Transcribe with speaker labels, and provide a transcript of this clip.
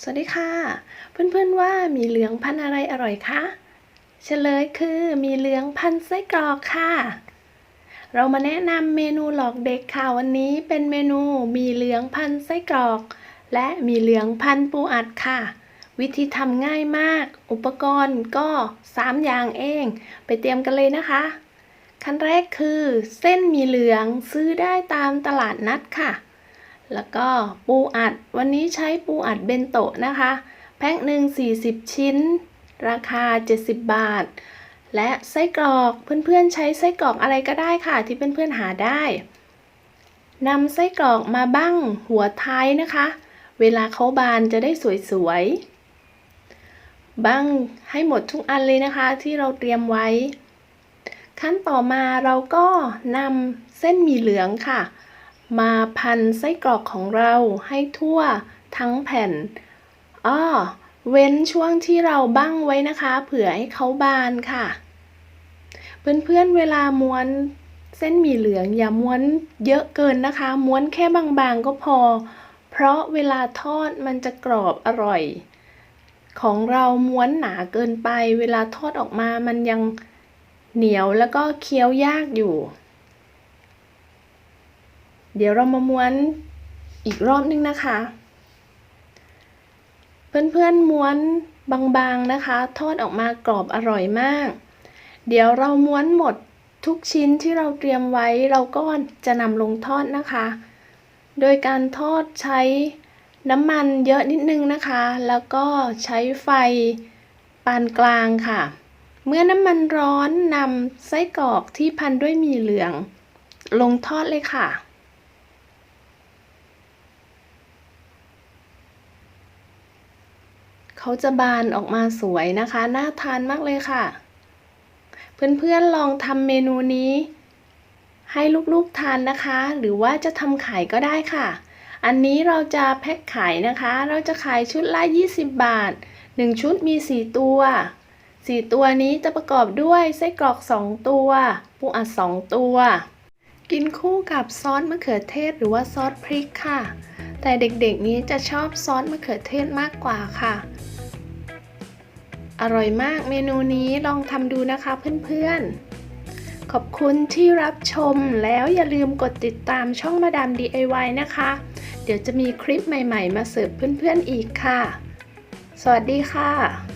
Speaker 1: สวัสดีค่ะ เพื่อนๆว่ามีเหลืองพันอะไรอร่อยคะเฉลยคือมีเหลืองพันไส้กรอกค่ะ เรามาแนะนำเมนูหลอกเด็กค่ะวันนี้เป็นเมนูมีเหลืองพันไส้กรอก และมีเหลืองพันปูอัดค่ะ วิธีทำง่ายมาก อุปกรณ์ก็ 3 อย่างเอง ไปเตรียมกันเลยนะคะ ขั้นแรกคือ เส้นมีเหลืองซื้อได้ตามตลาดนัดค่ะ แล้วก็ปูอัด วันนี้ใช้ปูอัดเบนโตะนะคะ แพ็คหนึ่ง40 ชิ้น ราคา 70 บาท และไส้กรอกเพื่อนๆใช้ไส้กรอกอะไรก็ได้ค่ะ ที่เพื่อนๆหาได้นำไส้กรอกมาบั้งหัวท้ายนะคะ เวลาเขาบานจะได้สวยๆบั้งให้หมดทุกอันเลยนะคะที่เราเตรียมไว้ ขั้นต่อมาเราก็นำเส้นหมี่เหลืองค่ะ มาพันไส้กรอกของเราให้ทั่วทั้งแผ่นอ้อเว้นช่วงที่เราบั้งไว้นะคะ เผื่อให้เขาบานค่ะ เพื่อนๆเวลาม้วนเส้นหมี่เหลืองอย่าม้วนเยอะเกินนะคะ ม้วนแค่บางๆก็พอ เพราะเวลาทอดมันจะกรอบอร่อย ของเราม้วนหนาเกินไป เวลาทอดออกมามันยังเหนียวแล้วก็เคี้ยวยากอยู่ เดี๋ยวเรามาม้วนอีกรอบนึงนะคะ เพื่อนๆม้วนบางๆนะคะ ทอดออกมากรอบอร่อยมาก เดี๋ยวเราม้วนหมดทุกชิ้นที่เราเตรียมไว้เราก็จะนำลงทอดนะคะ โดยการทอดใช้น้ำมันเยอะนิดนึงนะคะ แล้วก็ใช้ไฟปานกลางค่ะ เมื่อน้ำมันร้อนนำไส้กรอกที่พันด้วยมีเหลือง ลงทอดเลยค่ะ เขาจะบานออกมาสวยนะคะ น่าทานมากเลยค่ะ เพื่อนๆลองทำเมนูนี้ ให้ลูกๆทานนะคะ หรือว่าจะทำขายก็ได้ค่ะ อันนี้เราจะแพ็คขายนะคะ เราจะขายชุดละ 20 บาท 1 ชุดมี 4 ตัว 4 ตัวนี้จะประกอบด้วยไส้กรอก 2 ตัว ปูอัด 2 ตัว กินคู่กับซอสมะเขือเทศหรือว่าซอสพริกค่ะแต่เด็กๆนี้จะชอบซอสมะเขือเทศมากกว่าค่ะ อร่อยมากเมนูนี้ลองทำดูนะคะเพื่อนๆ ขอบคุณที่รับชมแล้วอย่าลืมกดติดตามช่องมาดาม DIY นะคะ เดี๋ยวจะมีคลิปใหม่ๆ มาเสิร์ฟเพื่อนๆอีกค่ะ สวัสดีค่ะ